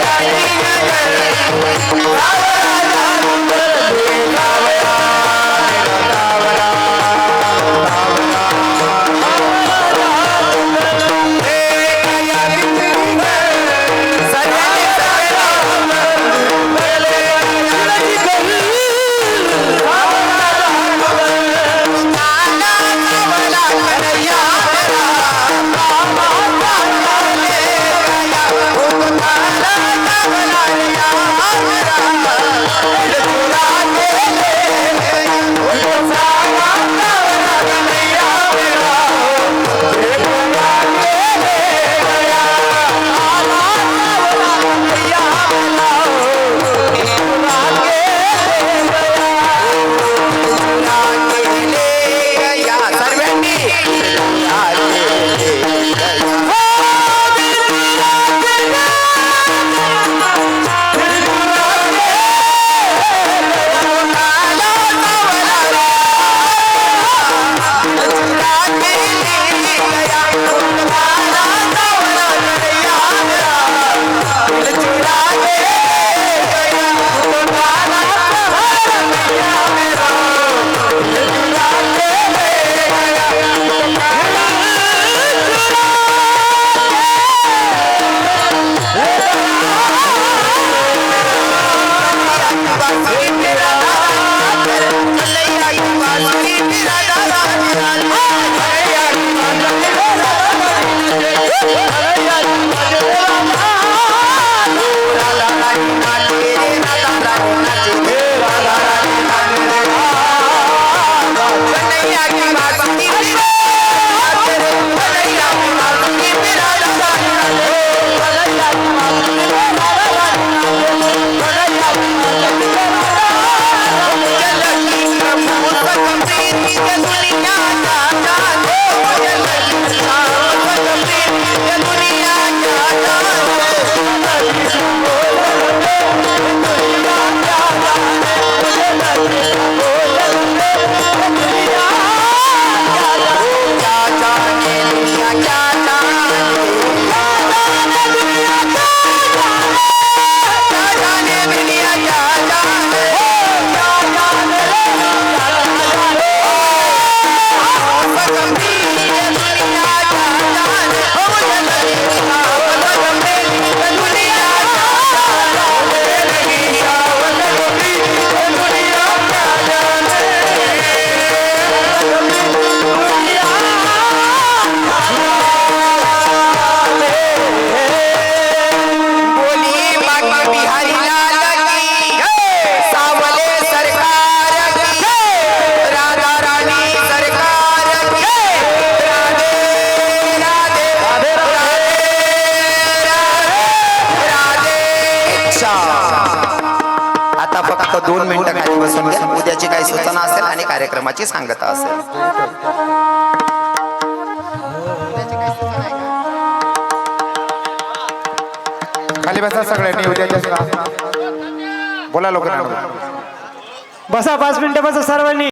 Hare Hare Bye-bye. दोन मिनिटं खाली बसून घ्या. उद्याची काही सूचना असेल आणि कार्यक्रमाची सांगता असेल. खाली बसा सगळ्यांनी उद्याच्या बोला लोकांना. बसा पाच मिनिटं बसा सर्वांनी.